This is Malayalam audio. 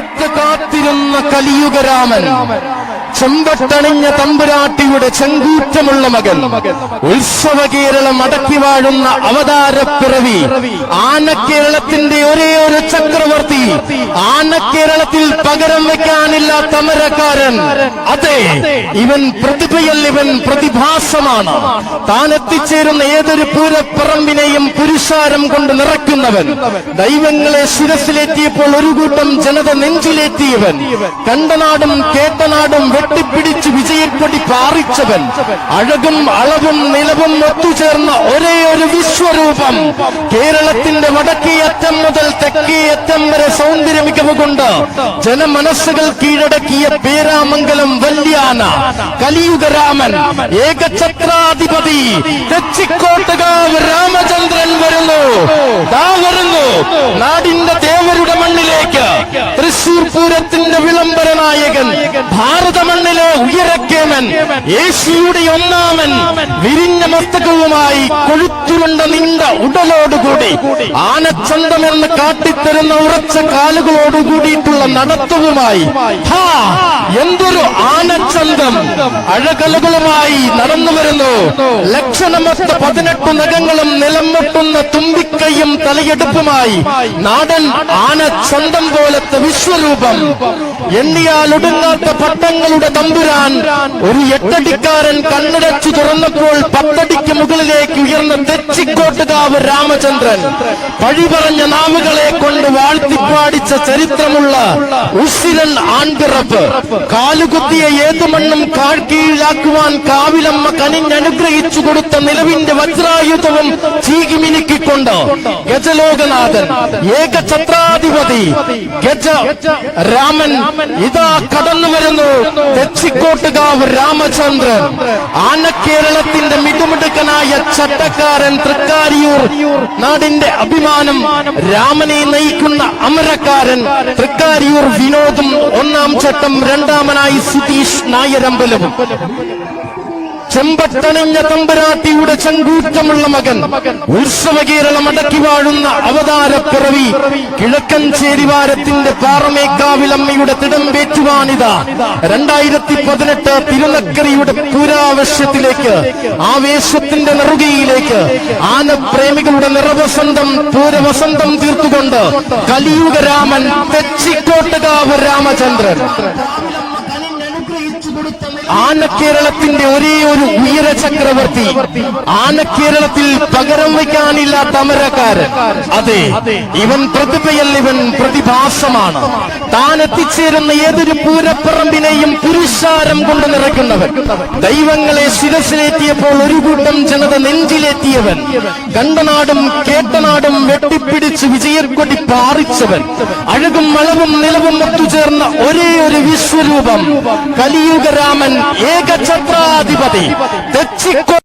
കാത്ത് കാത്തിരുന്ന കലിയുഗരാമൻ. ചെമ്പട്ടണിഞ്ഞ തമ്പുരാട്ടിയുടെ ചെങ്കൂറ്റമുള്ള മകൻ. ഉത്സവ കേരളം അടക്കി വാഴുന്ന അവതാരപ്പിറവി ആനക്കേരളത്തിന്റെ ഒരേ ഒരു ചക്രവർത്തി. ആനക്കേരളത്തിൽ പകരം വെക്കാനില്ല തമരക്കാരൻ. അതെ ഇവൻ പ്രതിഭയല്ല ഇവൻ പ്രതിഭാസമാണ്. താൻ എത്തിച്ചേരുന്ന ഏതൊരു പൂരപ്പറമ്പിനെയും പുരുഷാരം കൊണ്ട് നിറയ്ക്കുന്നവൻ ദൈവങ്ങളെ ശിരസിലേറ്റിയപ്പോൾ ഒരു കൂട്ടം ജനത നെഞ്ചിലേറ്റിയവൻ. കണ്ടനാടും കേട്ടനാടും വെട്ടിപ്പിടിച്ച് വിജയക്കൊടി പാറിച്ചവൻ. അഴകും അളവും നിലവും ഒത്തുചേർന്ന ഒരേ ഒരു വിശ്വരൂപം. കേരളത്തിന്റെ വടക്കേ അറ്റം മുതൽ തെക്കേ അറ്റം വരെ സൗന്ദര്യ മികവ് കൊണ്ട് ജനമനസ്സുകൾ കീഴടക്കിയ പേരാമംഗലം വല്യാന കലിയുഗരാമൻ ഏകചക്രാധിപതി തെച്ചിക്കോട്ടുകാവ് രാമചന്ദ്രൻ വരുന്നു. ദാ വരുന്നു. തൃശൂർ പൂരത്തിന്റെ വിളംബര നായകൻ ഭാരത മണ്ണിലെ ഉയരക്കേമൻ യേശുയുടെ ഒന്നാമൻ വിരിഞ്ഞ മസ്തകവുമായി കൊഴുത്തുരുണ്ട നീണ്ട ഉടലോടുകൂടി ആനച്ചന്തമെന്ന് കാട്ടിത്തരുന്ന ഉറച്ച കാലുകളോടുകൂടിയിട്ടുള്ള നടത്തവുമായി. ഹാ എന്തൊരു ആനച്ചന്തം? അഴകലകളുമായി നടന്നു വരുന്നു. ലക്ഷണമൊത്ത പതിനെട്ട് നഖങ്ങളും നിലംമുട്ടുന്ന തുമ്പിക്കൈയും തലയെടുപ്പുമായി നാടൻ ആനച്ചന്തം പോലത്തെ വിശ്വരൂപം. എണ്ണിയാൽ ഒടുങ്ങാത്ത പട്ടങ്ങളുടെ തമ്പുരാൻ ഒരു എട്ടടിക്കാരൻ കണ്ണടച്ചു തുറന്നപ്പോൾ പത്തടിക്ക് മുകളിലേക്ക് ഉയർന്ന തെച്ചിക്കോട്ടുകാവ് രാമചന്ദ്രൻ പഴി പറഞ്ഞ നാവുകളെ കൊണ്ട് വാഴ്ത്തിപ്പാടിച്ച ചരിത്രമുള്ള ഉസിരൻ ആൺപിറപ്പ്. കാലുകുത്തിയ ഏതു മണ്ണും കാഴ്കീഴിലാക്കുവാൻ കാവിലമ്മ കനിഞ്ഞനുഗ്രഹിച്ചു കൊടുത്ത നിലവിന്റെ വജ്രായുധവും ചീകിമിനുക്കിക്കൊണ്ട് ഗജലോകനാഥൻ ഏകഛത്രാധിപതി ഗജ രാമൻ ഇതാ കടന്നു വരുന്നു തെച്ചിക്കോട്ടുകാവ് രാമചന്ദ്രൻ. ആനക്കേരളത്തിന്റെ മിടുമിടുക്കനായ ചട്ടക്കാരൻ തൃക്കാരിയൂർ നാടിന്റെ അഭിമാനം രാമനെ നയിക്കുന്ന അമരക്കാരൻ തൃക്കാരിയൂർ വിനോദും ഒന്നാം ചട്ടം രണ്ടാമനായി സുതീഷ് നായരമ്പലവും. ചെമ്പട്ടണിഞ്ഞ തമ്പരാട്ടിയുടെ ചങ്കൂറ്റമുള്ള മകൻ ഉത്സവ കേരളം അടക്കി വാഴുന്ന അവതാരപ്പിറവി കിഴക്കൻ ചേരിവാരത്തിന്റെ പാറമേക്കാവിലമ്മയുടെ തിടമ്പേറ്റുവാനിത രണ്ടായിരത്തി പതിനെട്ട് തിരുനക്കരയുടെ പൂരാവശ്യത്തിലേക്ക് ആവേശത്തിന്റെ നെറുകയിലേക്ക് ആനപ്രേമികളുടെ നിറവസന്തം പൂരവസന്തം തീർത്തുകൊണ്ട് കലിയുഗരാമൻ തെച്ചിക്കോട്ടുകാവ് രാമചന്ദ്രൻ. ആനക്കേരളത്തിന്റെ ഒരേ ഒരു ഉയര ചക്രവർത്തി. ആനക്കേരളത്തിൽ പകരം വയ്ക്കാനില്ലാത്ത അമരക്കാരൻ അതെ ഇവൻ പ്രതിഭയല്ല ഇവൻ പ്രതിഭാസമാണ്. താൻ എത്തിച്ചേരുന്ന ഏതൊരു പൂരപ്പറമ്പിനെയും പുരുഷാരം കൊണ്ട് നിറയ്ക്കുന്നവൻ. ദൈവങ്ങളെ ശിരസിലേറ്റിയപ്പോൾ ഒരു കൂട്ടം ജനത നെഞ്ചിലേറ്റിയവൻ. കണ്ടനാടും കേട്ടനാടും വെട്ടിപ്പിടിച്ച് വിജയക്കൊടി പാറിച്ചവൻ. അഴകും വളവും നിലവും ഒത്തുചേർന്ന ഒരേ ഒരു വിശ്വരൂപം. കലിയുഗരാമൻ ഏകഛത്രാധിപതി. തെച്ചിക്കോ